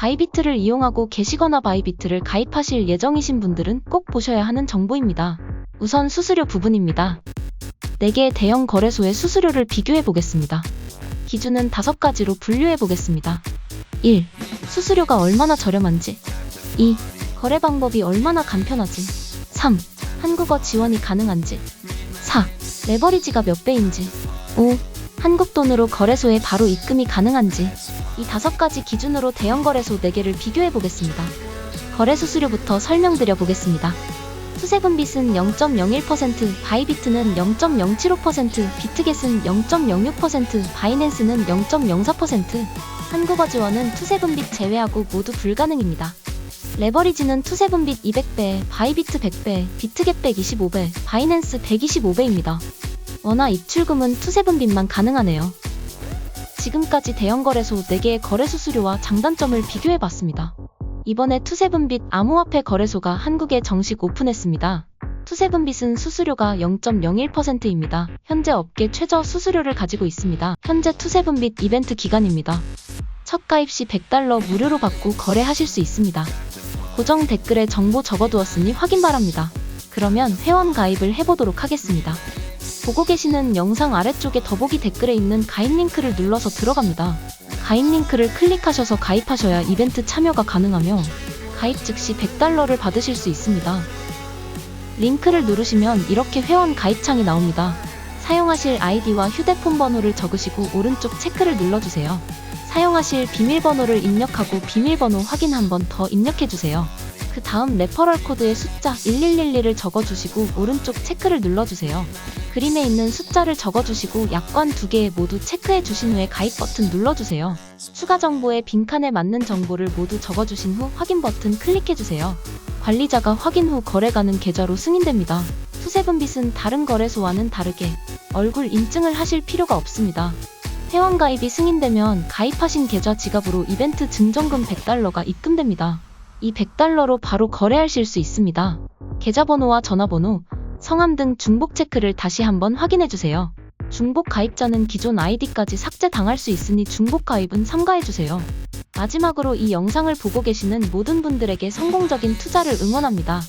바이비트를 이용하고 계시거나 바이비트를 가입하실 예정이신 분들은 꼭 보셔야 하는 정보입니다. 우선 수수료 부분입니다. 4개의 대형 거래소의 수수료를 비교해 보겠습니다. 기준은 5가지로 분류해 보겠습니다. 1. 수수료가 얼마나 저렴한지 2. 거래 방법이 얼마나 간편하지 3. 한국어 지원이 가능한지 4. 레버리지가 몇 배인지 5. 한국 돈으로 거래소에 바로 입금이 가능한지 이 다섯 가지 기준으로 대형 거래소 4개를 비교해 보겠습니다. 거래 수수료부터 설명드려 보겠습니다. 투세분빗은 0.01%, 바이비트는 0.075%, 비트겟은 0.06%, 바이낸스는 0.04%, 한국어 지원은 투세분빗 제외하고 모두 불가능입니다. 레버리지는 투세분빗 200배, 바이비트 100배, 비트겟 125배, 바이낸스 125배입니다. 원화 입출금은 투세분빗만 가능하네요. 지금까지 대형 거래소 4개의 거래 수수료와 장단점을 비교해 봤습니다. 이번에 투세분빗 암호화폐 거래소가 한국에 정식 오픈했습니다. 투세분빗은 수수료가 0.01%입니다. 현재 업계 최저 수수료를 가지고 있습니다. 현재 투세분빗 이벤트 기간입니다. 첫 가입 시 100달러 무료로 받고 거래하실 수 있습니다. 고정 댓글에 정보 적어두었으니 확인 바랍니다. 그러면 회원 가입을 해보도록 하겠습니다. 보고 계시는 영상 아래쪽에 더보기 댓글에 있는 가입 링크를 눌러서 들어갑니다. 가입 링크를 클릭하셔서 가입하셔야 이벤트 참여가 가능하며 가입 즉시 100달러를 받으실 수 있습니다. 링크를 누르시면 이렇게 회원 가입창이 나옵니다. 사용하실 아이디와 휴대폰 번호를 적으시고 오른쪽 체크를 눌러주세요. 사용하실 비밀번호를 입력하고 비밀번호 확인 한 번 더 입력해주세요. 그 다음 레퍼럴 코드의 숫자 1111을 적어주시고 오른쪽 체크를 눌러주세요. 그림에 있는 숫자를 적어주시고 약관 두 개 모두 체크해 주신 후에 가입 버튼 눌러주세요. 추가 정보에 빈칸에 맞는 정보를 모두 적어주신 후 확인 버튼 클릭해 주세요. 관리자가 확인 후 거래 가능 계좌로 승인됩니다. 투세분빗은 다른 거래소와는 다르게 얼굴 인증을 하실 필요가 없습니다. 회원 가입이 승인되면 가입하신 계좌 지갑으로 이벤트 증정금 100달러가 입금됩니다. 이 100달러로 바로 거래하실 수 있습니다. 계좌번호와 전화번호, 성함 등 중복 체크를 다시 한번 확인해 주세요. 중복 가입자는 기존 아이디까지 삭제당할 수 있으니 중복 가입은 삼가해 주세요. 마지막으로 이 영상을 보고 계시는 모든 분들에게 성공적인 투자를 응원합니다.